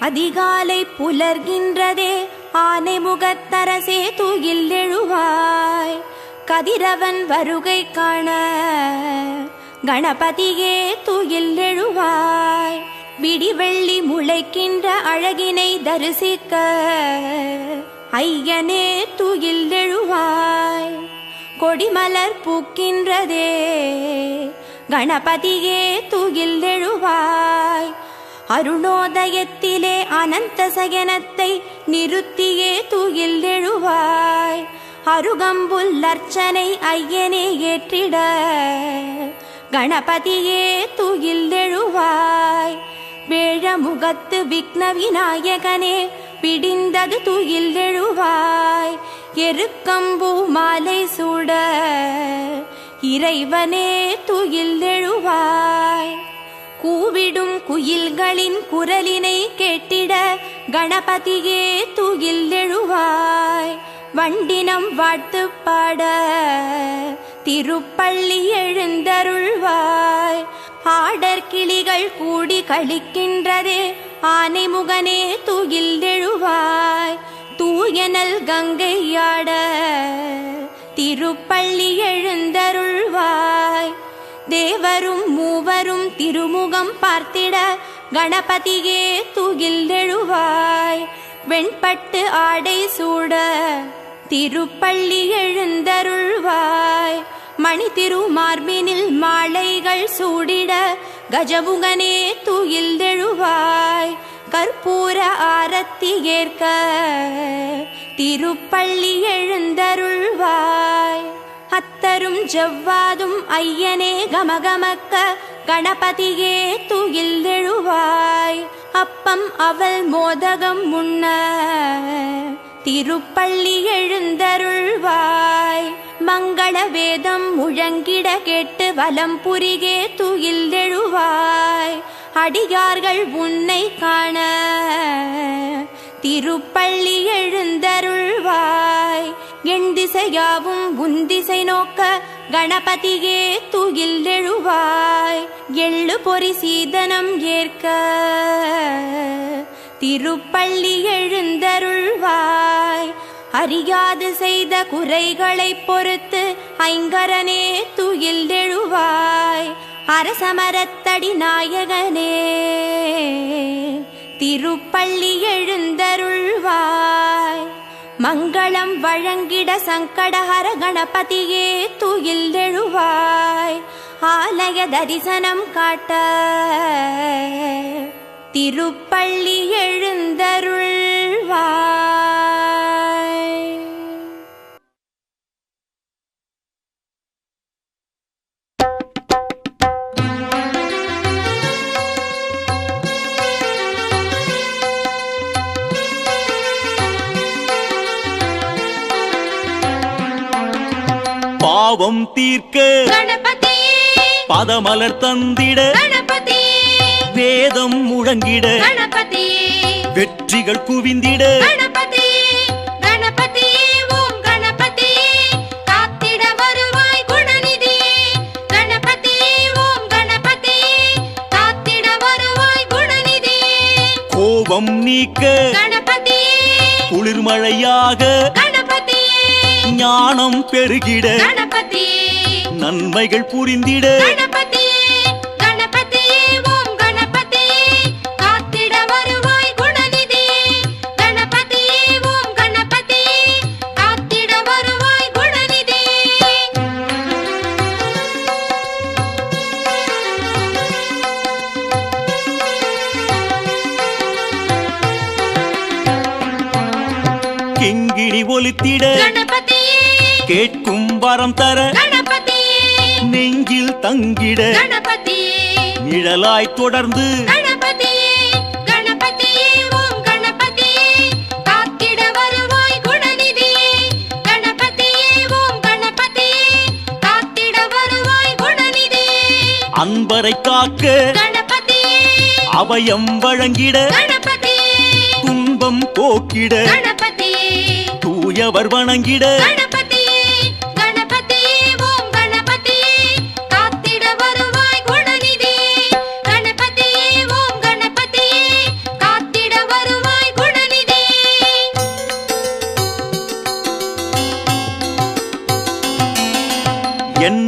அதிகாலை புலர்கின்றதே ஆனை முகத்தரசே தூயில் எழுவாய். கதிரவன் வருகை காண கணபதியே தூயில் எழுவாய். விடிவெள்ளி முளைக்கின்ற அழகினை தரிசிக்க ஐயனே தூயில் எழுவாய். கொடிமலர் பூக்கின்றதே கணபதியே தூயில் எழுவாய் அருணோதயத்திலே அனந்த சயனத்தை நிறுத்தியே தூயில் எழுவாய் அருகம்புல் அர்ச்சனை ஐயனே ஏற்றிட. கணபதியே தூயில் எழுவாய் வேழமுகத்து விக்ன விநாயகனே பிடிந்தது துயில் எழுவாய் எருக்கம்பூ மாலை சூட. இறைவனே துயில் எழுவாய். கூவிடும் குயில்களின் குரலினை கேட்டிட கணபதியே துயில் எழுவாய். வண்டினம் வாழ்த்து பாட திருப்பள்ளி எழுந்தருள்வாய். ஆடர் கிளிகள் கூடி கழிக்கின்றதே ஆனைமுகனே துயில் எழுவாய். தூயனல் கங்கையாட திருப்பள்ளி எழுந்தருள்வாய். தேவரும் மூவரும் திருமுகம் பார்த்திட கணபதியே துகில் வெண்பட்டு ஆடை சூட திருப்பள்ளி எழுந்தருள்வாய். மணி திருமார்பினில் மாலைகள் சூடிட கஜமுகனே துயில் எழுவாய் கற்பூர ஆரத்தி ஏற்க திருப்பள்ளி எழுந்தருள்வாய். அத்தரும் ஜவ்வாதும் ஐயனே கமகமக்க கணபதியே துயில் எழுவாய் அப்பம் அவள் மோதகம் முன்ன திருப்பள்ளி எழுந்தருள்வாய். மங்கள வேதம் முழங்கிட கேட்டு வலம் புரிகே துயில் எழுவாய் அடியார்கள் உன்னை காண திருப்பள்ளி எழுந்தருள்வாய். என் திசையாவும் உன் திசை நோக்க கணபதியே துயில் எழுவாய். எள்ளு பொறி சீதனம் ஏற்க திருப்பள்ளி எழுந்தருள்வாய். அறியாது செய்த குறைகளை பொறுத்து ஐங்கரனே துயில் எழுவாய். அரசமரத்தடி நாயகனே திருப்பள்ளி எழுந்தருள்வாய். மங்களம் வழங்கிட சங்கடஹர கணபதியே துயில் எழுவாய் ஆலய தரிசனம் காட்ட திருப்பள்ளி எழுந்தருள்வாய். பாவம் தீர்க்க பதமலர் தந்திட வேதம் முழங்கிட வெற்றிகள் குவிந்திட கோபம் நீக்க குளிர்மழையாக ஞானம் பெருகிட நன்மைகள் புரிந்திட. கிங்கிணி ஒலித்திட. கேட்கும் வரம் தர. நெஞ்சில் தங்கிட கணபதியே நிழலாய் தொடர்ந்து அன்பரை காக்க அபயம் வழங்கிட துன்பம் போக்கிட தூயவர் வணங்கிட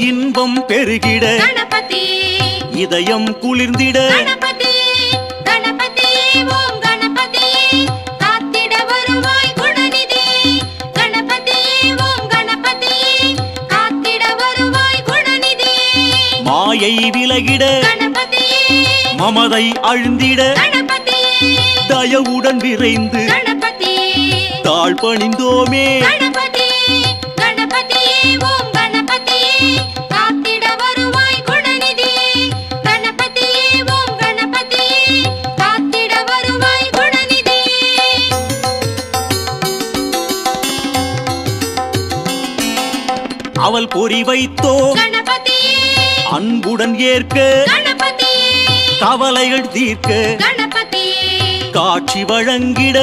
இன்பம் பெருகிட இதயம் குளிர்ந்திட மாயை விலகிட மமதை அழுந்திட தயவுடன் விரைந்து தாழ் பணிந்தோமே அவள் பொறி வைத்தோ அன்புடன் ஏற்க கவலைகள் தீர்க்க காட்சி வழங்கிட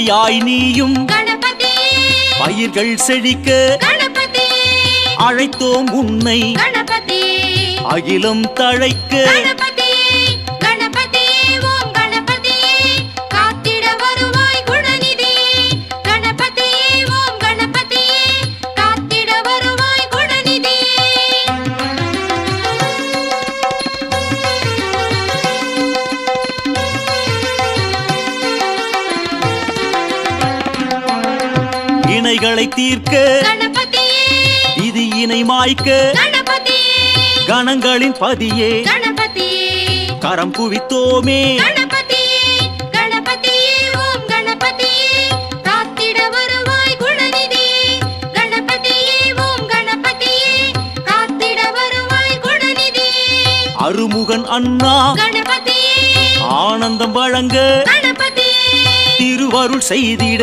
துணையாய் நீயும் பயிர்கள் செழிக்க அழைத்தோம் உன்னை. அகிலம் தழைக்க விதிகளை தீர்க்க இது இணை மாய்க்க கணங்களின் பதியே. கரம் குவித்தோமே. அருமுகன் அண்ணா. ஆனந்தம் வழங்க. திருவருள் செய்திட.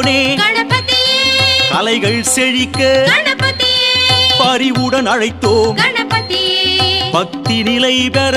கணேசனே கலைகள் செழிக்க பறிவுடன் அழைத்தோம். பக்தி நிலை பெற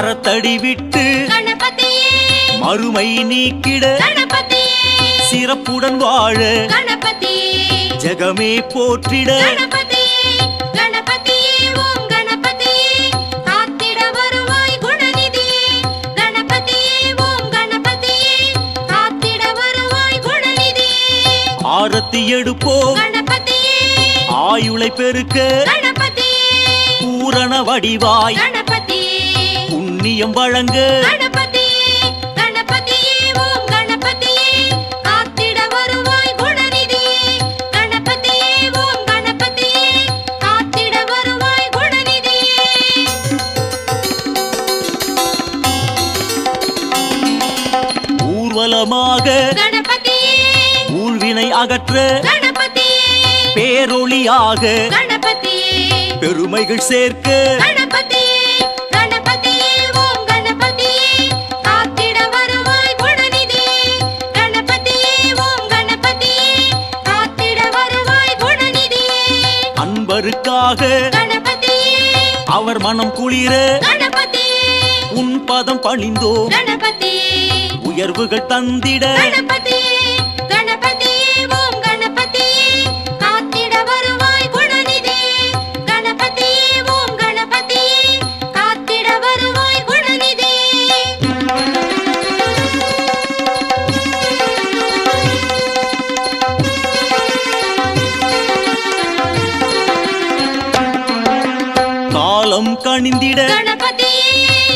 அறத்தடி விட்டு மறுமை நீக்கிட சிறப்புடன் வாழ ஜகமே போற்றிட ஆரத்தி எடுப்போம். ஆயுளை பெருக்க பூரண வடிவாய் ஐயம் வழங்கு. ஊர்வலமாக ஊழ்வினை அகற்று பேரொளியாக பெருமைகள் சேர்க்க குளிராக அவர் மனம் குளிர. உன் பதம் பணிந்தோம். உயர்வுகள் தந்திட.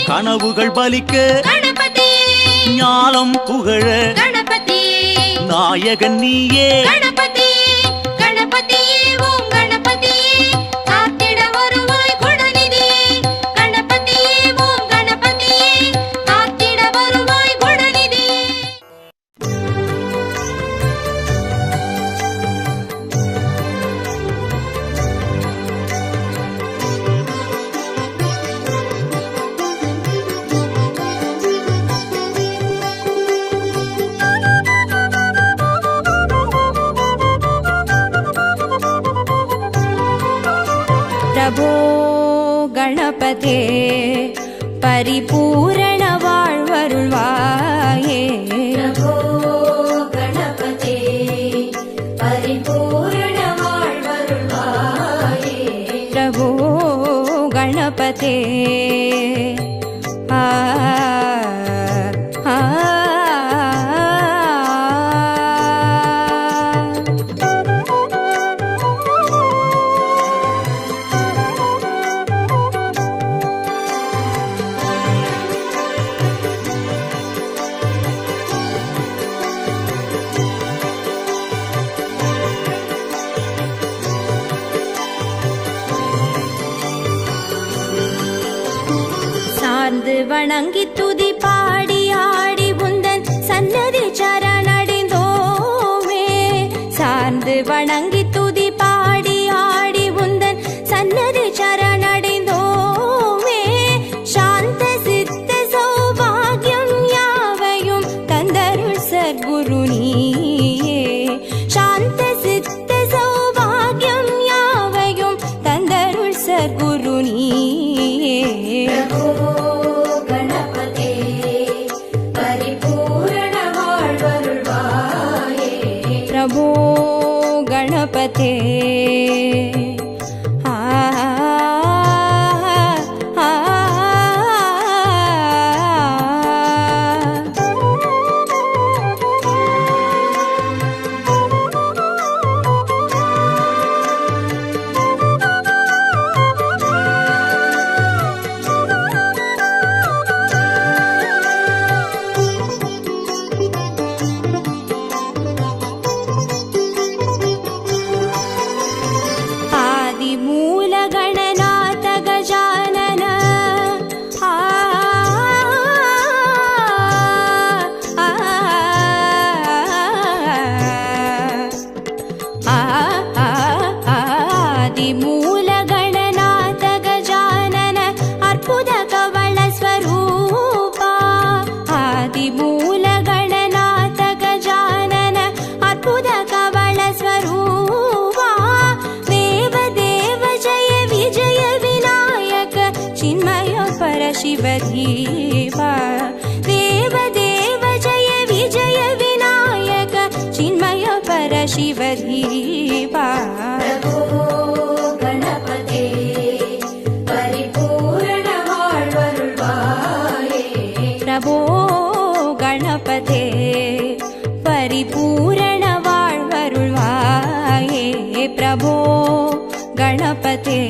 கனவுகள் பலிக்க ஞானம் புகழ நாயகன் நீயே प्रभो गणपते परिपूरणवाळ्वरुळ्वाये प्रभो வணங்கி து शिवधिवा देवदेव जय विजय विनायक चिन्मय परशिवधिवा गणपते प्रभो गणपते परिपूर्णवारुवा प्रभो गणपते।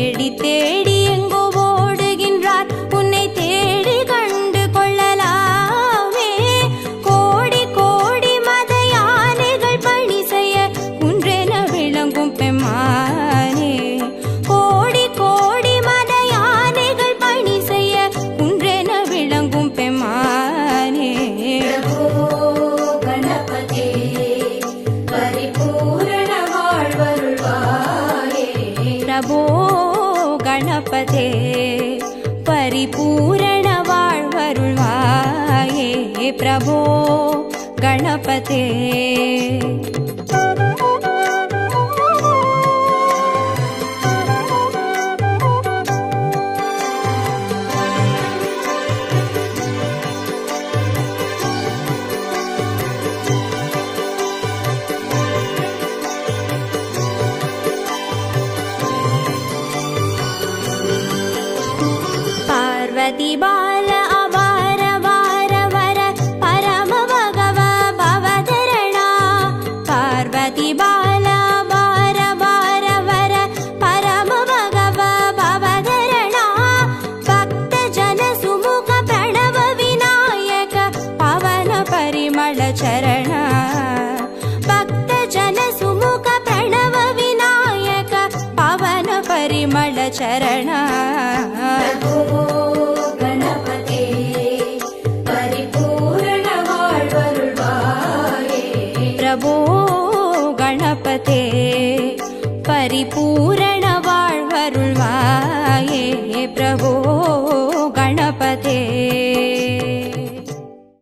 தேடி தேடி गणपते ಶರಣ